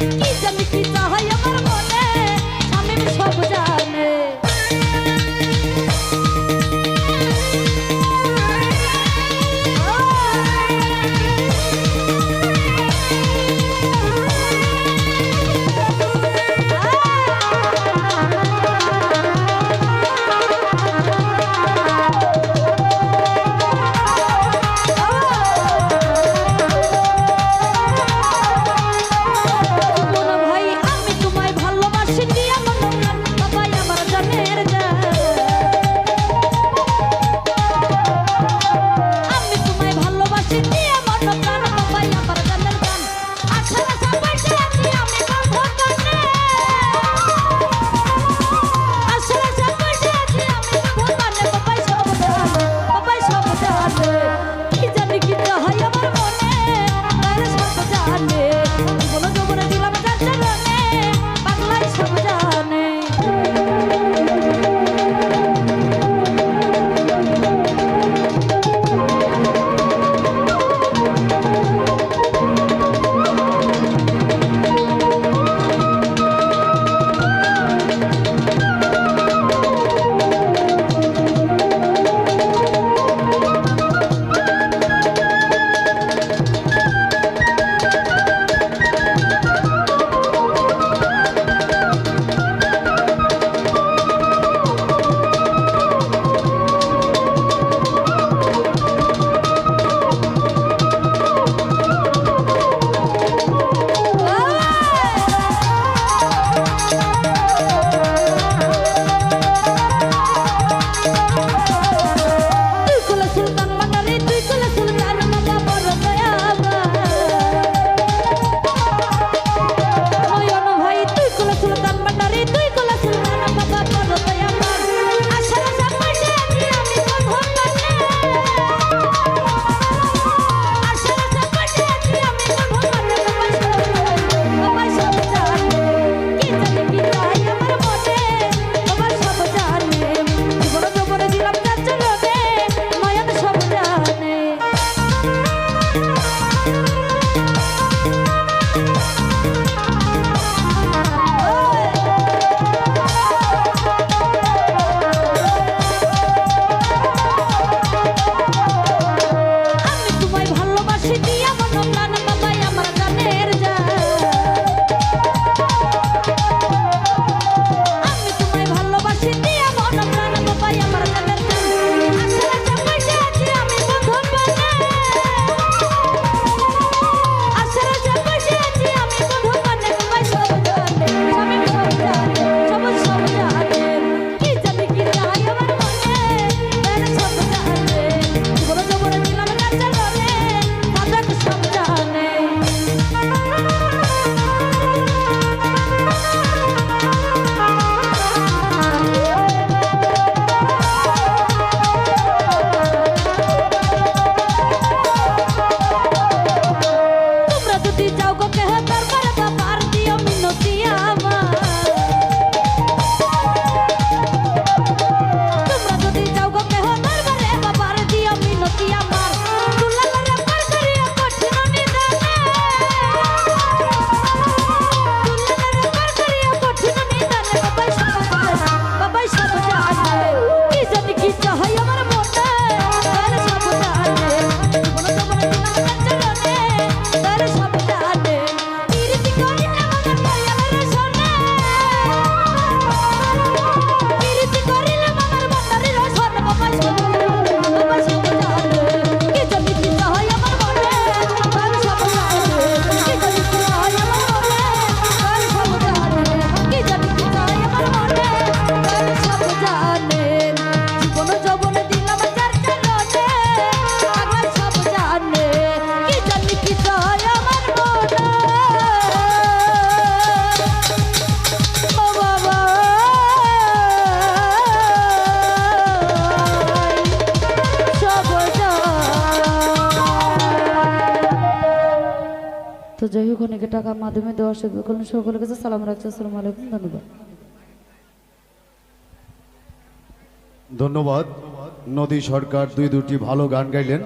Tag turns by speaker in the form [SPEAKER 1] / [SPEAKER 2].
[SPEAKER 1] Yeah. যাই হোক, অনেকে টাকার মাধ্যমে দেওয়া সে করলেন সকলের কাছে সালাম রাখছি, আসসালামু আলাইকুম, ধন্যবাদ।
[SPEAKER 2] ধন্যবাদ। নদী সরকার দুই দুটি ভালো গান গাইলেন।